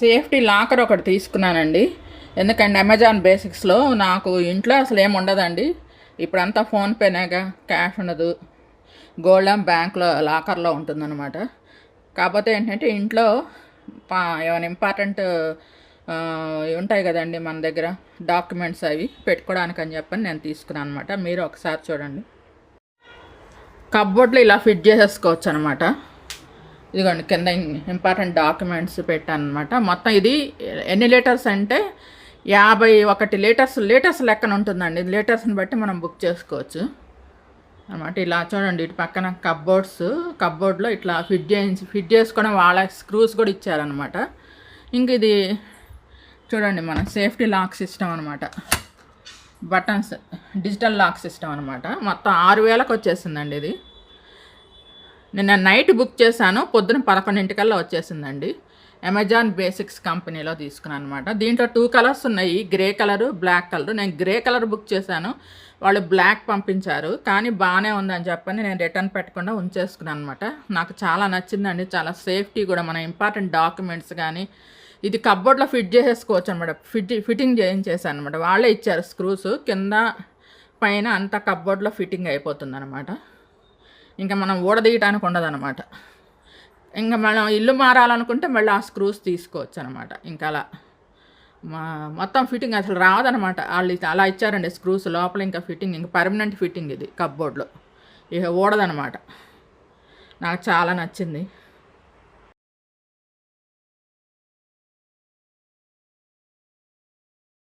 Safety locker ఒకటి తీసుకున్నానండి. ఎందుకంటే అమెజాన్ బేసిక్స్లో నాకు ఇంట్లో అసలు ఏమి ఉండదండి. ఇప్పుడంతా ఫోన్పేనేగా క్యాష్ ఉండదు. గోల్డ్ బ్యాంక్లో లాకర్లో ఉంటుందన్నమాట. కాకపోతే ఏంటంటే ఇంట్లో పా ఏమైనా ఇంపార్టెంట్ ఉంటాయి కదండి మన దగ్గర. డాక్యుమెంట్స్ అవి పెట్టుకోవడానికి అని చెప్పని నేను తీసుకున్నాను అనమాట మీరు ఒకసారి చూడండి. కబ్బోర్డ్లో ఇలా ఫిట్ చేసేసుకోవచ్చు అనమాట ఇదిగోండి కింద ఇంపార్టెంట్ డాక్యుమెంట్స్ పెట్టాను అనమాట మొత్తం ఇది ఎన్ని లీటర్స్ అంటే యాభై ఒకటి లీటర్స్ లీటర్స్ లెక్కన ఉంటుందండి. లీటర్స్ని బట్టి మనం బుక్ చేసుకోవచ్చు. అనమాట ఇలా చూడండి ఇటు పక్కన కప్బోర్డ్స్ కప్బోర్డ్లో ఇట్లా ఫిట్ చేయించి ఫిట్ చేసుకోవడం వాళ్ళ స్క్రూస్ కూడా ఇచ్చారనమాట ఇంక ఇది చూడండి మన సేఫ్టీ లాక్ సిస్టమ్ అనమాట బటన్స్ డిజిటల్ లాక్ సిస్టమ్ అనమాట మొత్తం ఆరు వేలకు వచ్చేసిందండి ఇది. నిన్న నైట్ బుక్ చేశాను పొద్దున పదకొండింటికల్లా వచ్చేసిందండి. అమెజాన్ బేసిక్స్ కంపెనీలో తీసుకున్నాను అనమాట దీంట్లో టూ కలర్స్ ఉన్నాయి గ్రే కలరు బ్లాక్ కలర్. నేను గ్రే కలర్ బుక్ చేశాను వాళ్ళు బ్లాక్ పంపించారు కానీ బాగానే ఉందని చెప్పని నేను రిటర్న్ పెట్టకుండా ఉంచేసుకున్నాను అనమాట నాకు చాలా నచ్చిందండి చాలా సేఫ్టీ కూడా మన ఇంపార్టెంట్ డాక్యుమెంట్స్ కానీ ఇది కబ్బోర్డ్లో ఫిట్ చేసేసుకోవచ్చు అనమాట ఫిట్ ఫిట్టింగ్ చేయించేసాను అనమాట వాళ్ళే ఇచ్చారు స్క్రూస్ కింద పైన అంతా కబ్బోర్డ్లో ఫిట్టింగ్ అయిపోతుంది అనమాట ఇంకా మనం ఊడదీయటానికి ఉండదన్నమాట. ఇంకా మనం ఇల్లు మారాలనుకుంటే మళ్ళీ ఆ స్క్రూస్ తీసుకోవచ్చు అనమాట ఇంకా అలా మా మొత్తం ఫిట్టింగ్ అసలు రాదనమాట వాళ్ళు అలా ఇచ్చారండి స్క్రూస్ లోపల ఇంకా ఫిట్టింగ్ ఇంకా పర్మనెంట్ ఫిట్టింగ్ ఇది కప్బోర్డ్లో ఇక ఊడదనమాట నాకు చాలా నచ్చింది.